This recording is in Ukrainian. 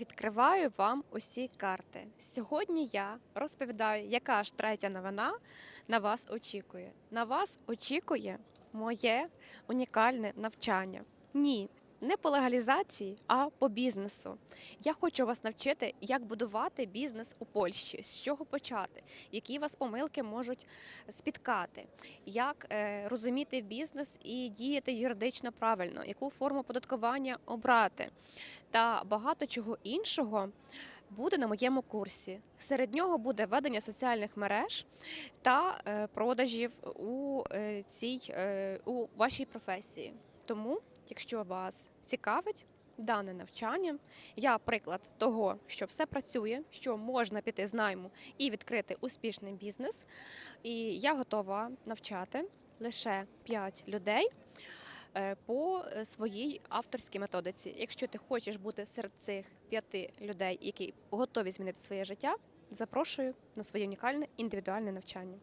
Відкриваю вам усі карти. Сьогодні я розповідаю, яка ж третя новина на вас очікує. На вас очікує моє унікальне навчання. Ні, не по легалізації, а по бізнесу. Я хочу вас навчити, як будувати бізнес у Польщі, з чого почати, які вас помилки можуть спіткати, як е, розуміти бізнес і діяти юридично правильно, яку форму податкування обрати та багато чого іншого буде на моєму курсі. Серед нього буде ведення соціальних мереж та е, продажів у е, цій у вашій професії. Тому, якщо вас цікавить дане навчання, я приклад того, що все працює, що можна піти з найму і відкрити успішний бізнес. І я готова навчати лише 5 людей е, по своїй авторській методиці. Якщо ти хочеш бути серед цих п'яти людей, які готові змінити своє життя, запрошую на своє унікальне індивідуальне навчання.